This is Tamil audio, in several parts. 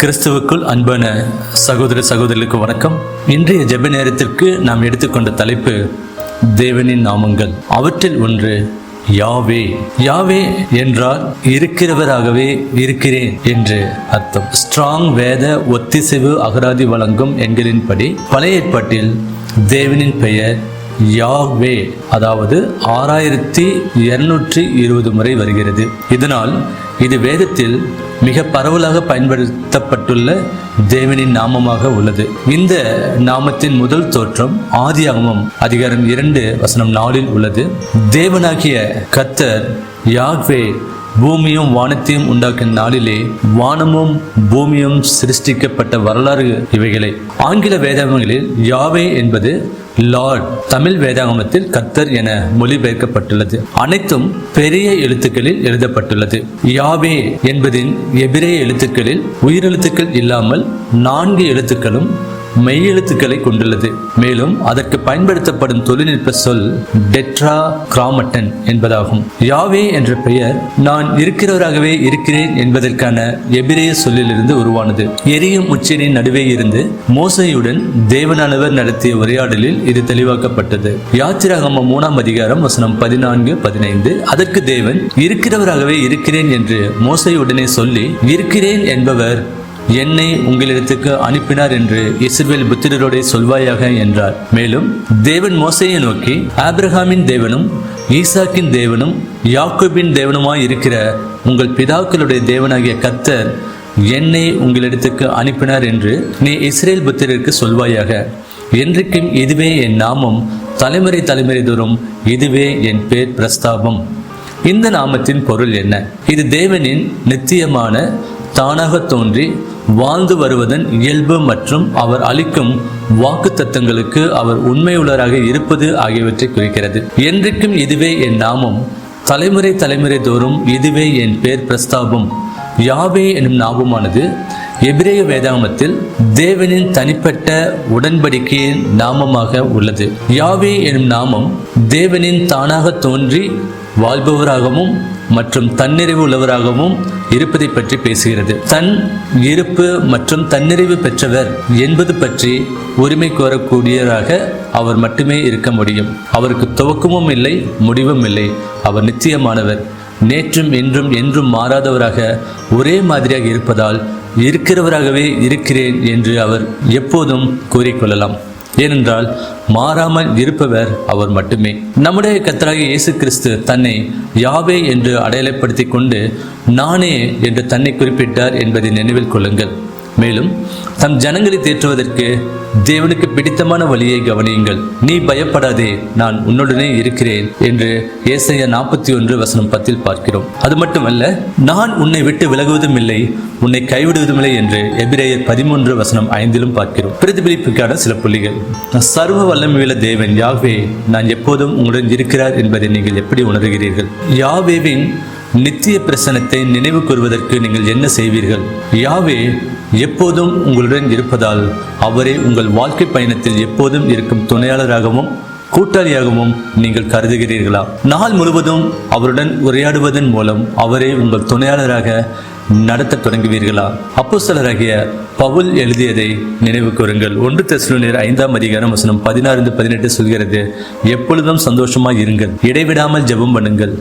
கிறிஸ்துவுக்குள் அன்பான சகோதர சகோதரிகளுக்கு வணக்கம். இன்றைய ஜெப நேரத்திற்கு நாம் எடுத்துக்கொண்ட தலைப்பு தேவனின் நாமங்கள். அவற்றில் ஒன்று யாவே. யாவே என்றால் இருக்கிறவராகவே இருக்கிறேன் என்று அர்த்தம். ஸ்ட்ராங் வேத ஒத்திசைவு அகராதி வழங்கும் எண்களின்படி பழைய ஏற்பாட்டில் தேவனின் பெயர் யாவே அதாவது ஆறாயிரத்தி இருநூற்றி இருபது முறை வருகிறது. இதனால் இது வேதத்தில் மிக பரவலாக பயன்படுத்தப்பட்டுள்ள தேவனின் நாமமாக உள்ளது. இந்த நாமத்தின் முதல் தோற்றம் ஆதியாகமம் அதிகாரம் இரண்டு வசனம் நாலில் உள்ளது. தேவனாகிய கத்தர் யாக்வே பூமியும் வானத்தையும் உண்டாக்கும் நாளிலே வானமும் பூமியும் சிருஷ்டிக்கப்பட்ட வரலாறு இவைகளே. ஆங்கில வேதாகமங்களில் யாவே என்பது லார்ட் தமிழ் வேதாகமத்தில் கத்தர் என மொழிபெயர்க்கப்பட்டுள்ளது. அனைத்தும் பெரிய எழுத்துக்களில் எழுதப்பட்டுள்ளது. யாவே என்பதின் எபிரே எழுத்துக்களில் உயிரெழுத்துக்கள் இல்லாமல் நான்கு எழுத்துக்களும் மெய்யெழுத்துக்களை கொண்டுள்ளது. மேலும் அதற்கு பயன்படுத்தப்படும் தொழில்நுட்ப சொல் டெட்ரா கிராமட்டன் என்பதாகும். யாவே என்ற பெயர் நான் இருக்கிறவராகவே இருக்கிறேன் என்பதற்கான எபிரேய சொல்லிலிருந்து உருவானது. எரியும் உச்சனின் நடுவே இருந்து மோசையுடன் தேவனானவர் நடத்திய உரையாடலில் இது தெளிவாக்கப்பட்டது. யாத்திராகம மூணாம் அதிகாரம் வசனம் பதினான்கு பதினைந்து. அதற்கு தேவன் இருக்கிறவராகவே இருக்கிறேன் என்று மோசையுடனே சொல்லி இருக்கிறேன் என்பவர் என்னை உங்களிடத்துக்கு அனுப்பினார் என்று இஸ்ரேல் புத்திரரோடே சொல்வாயாக என்றார். மேலும் தேவன் மோசையை நோக்கி ஆப்ரஹாமின் தேவனும் ஈசாக்கின் தேவனும் யாக்கோபின் தேவனுமாய் இருக்கிற உங்கள் பிதாக்களுடைய தேவனாகிய கத்தர் என்னை உங்களிடத்துக்கு அனுப்பினார் என்று நீ இஸ்ரேல் புத்திரருக்கு சொல்வாயாக. என்றைக்கும் இதுவே என் நாமம் தலைமுறை தலைமுறை தோறும் இதுவே என் பேர் பிரஸ்தாபம். இந்த நாமத்தின் பொருள் என்ன? இது தேவனின் நித்தியமான தானாக தோன்றி வாழ்ந்து வருவதன் இயல்பு மற்றும் அவர் அளிக்கும் வாக்கு தத்தங்களுக்கு அவர் உண்மையுள்ளராக இருப்பது ஆகியவற்றை குறிக்கிறது. என்றைக்கும் இதுவே என் நாமம். தலைமுறை தலைமுறை தோறும் இதுவே என் பேர் பிரஸ்தாபம். யாவே எனும் நாமமானது எபிரேய வேதாமத்தில் தேவனின் தனிப்பட்ட உடன்படிக்கையின் நாமமாக உள்ளது. யாவே எனும் நாமம் தேவனின் தானாக தோன்றி வாழ்பவராகவும் மற்றும் தன்னிறைவு உள்ளவராகவும் இருப்பதை பற்றி பேசுகிறது. தன் இருப்பு மற்றும் தன்னிறைவு பெற்றவர் என்பது பற்றி உரிமை கோரக்கூடியவராக அவர் மட்டுமே இருக்க முடியும். அவருக்கு துவக்கமும் இல்லை முடிவும் இல்லை. அவர் நிச்சயமானவர் நேற்றும் இன்றும் என்றும் மாறாதவராக ஒரே மாதிரியாக இருப்பதால் இருக்கிறவராகவே இருக்கிறேன் என்று அவர் எப்போதும் கூறிக்கொள்ளலாம். ஏனென்றால் மாறாமல் இருப்பவர் அவர் மட்டுமே. நம்முடைய கத்தராக இயேசு கிறிஸ்து தன்னை யாவே என்று அடையாளப்படுத்தி கொண்டு நானே என்று தன்னை குறிப்பிட்டார் என்பதை நினைவில் கொள்ளுங்கள். மேலும் தம் ஜனங்களை தேற்றுவதற்கு தேவனுக்கு பிடித்தமான வழியை கவனியுங்கள். நீ பயப்படாதே நான் உன்னுடனே இருக்கிறேன் என்று ஏசைய நாற்பத்தி ஒன்று வசனம் பத்தில் பார்க்கிறோம். அது மட்டுமல்ல நான் உன்னை விட்டு விலகுவதும் இல்லை உன்னை கைவிடுவதும் இல்லை என்று எபிரேயர் பதிமூன்று வசனம் ஐந்திலும் பார்க்கிறோம். பிரதிபலிப்புக்கான சில புள்ளிகள். சர்வ வல்லமையுள்ள தேவன் யாவே நான் எப்போதும் உங்களுடன் இருக்கிறார் என்பதை நீங்கள் எப்படி உணர்கிறீர்கள்? யாவேவின் நித்திய பிரசனத்தை நினைவு கூறுவதற்கு நீங்கள் என்ன செய்வீர்கள்? யாவே எப்போதும் உங்களுடன் இருப்பதால் அவரே உங்கள் வாழ்க்கை பயணத்தில் எப்போதும் இருக்கும் துணையாளராகவும் கூட்டாளியாகவும் நீங்கள் கருதுகிறீர்களா? நாள் முழுவதும் அவருடன் உரையாடுவதன் மூலம் அவரே உங்கள் துணையாளராக நடத்த தொடங்குவீர்களா? அப்போஸ்தலராகிய பவுல் எழுதியதை நினைவு கூறுங்கள். ஒன்று தெசலோனியர் ஐந்தாம் அதிகாரம் வசனம் பதினாறு பதினெட்டு சொல்கிறது எப்பொழுதும் சந்தோஷமாக இருங்கள் இடைவிடாமல் ஜெபம் பண்ணுங்கள்.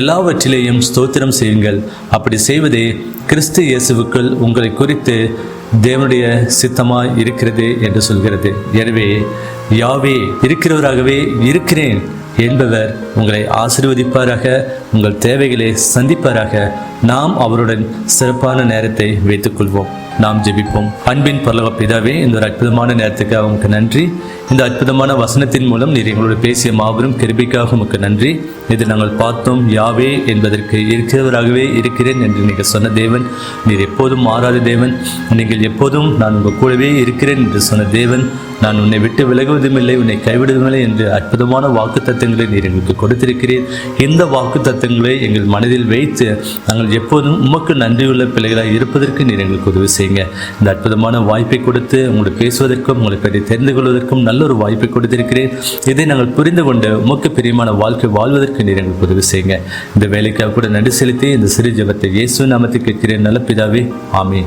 எல்லாவற்றிலேயும் ஸ்தோத்திரம் செய்யுங்கள். அப்படி செய்வதே கிறிஸ்து இயேசுவுக்குள் உங்களை குறித்து தேவனுடைய சித்தமாக இருக்கிறது என்று சொல்கிறது. எனவே யாவே இருக்கிறவராகவே இருக்கிறேன் என்பவர் உங்களை ஆசிர்வதிப்பாராக உங்கள் தேவைகளை சந்திப்பாராக. நாம் அவருடன் சிறப்பான நேரத்தை வைத்துக்கொள்வோம். நாம் ஜெபிப்போம். அன்பின் பரலக பிதாவே இந்த ஒரு அற்புதமான நேரத்துக்காக உமக்கு நன்றி. இந்த அற்புதமான வசனத்தின் மூலம் நீர் எங்களோட பேசிய மாபெரும் கிருபிக்காக உமக்கு நன்றி. இது நாங்கள் பார்த்தோம். யாவே என்பதற்கு இருக்கிறவராகவே இருக்கிறேன் என்று நீங்கள் சொன்ன தேவன் நீர் எப்போதும் மாறாத தேவன். நீங்கள் எப்போதும் நான் உங்கள் கூடவே இருக்கிறேன் என்று சொன்ன தேவன். நான் உன்னை விட்டு விலகுவதும் இல்லை உன்னை கைவிடுவதுமில்லை என்று அற்புதமான வாக்கு தத்துவங்களை நீர் எங்களுக்கு கொடுத்திருக்கிறீர். இந்த வாக்கு தத்துவங்களை எங்கள் மனதில் வைத்து நாங்கள் எப்போதும் உமக்கு நன்றியுள்ள பிள்ளைகளாக இருப்பதற்கு நீர் எங்களுக்கு உதவி செய்யுங்க. இந்த அற்புதமான வாய்ப்பை கொடுத்து உங்களுக்கு பேசுவதற்கும் உங்களை பற்றி தெரிந்து கொள்வதற்கும் நல்ல ஒரு வாய்ப்பை கொடுத்திருக்கிறேன். இதை நாங்கள் புரிந்து கொண்டு உமக்கு பிரியமான வாழ்க்கை வாழ்வதற்கு நீர் எங்களுக்கு உதவி செய்யுங்க. இந்த வேலைக்காக கூட நன்றி செலுத்தி இந்த சிறு ஜெபத்தை இயேசு நாமத்தை கேட்கிறேன். நல்ல பிதாவே ஆமே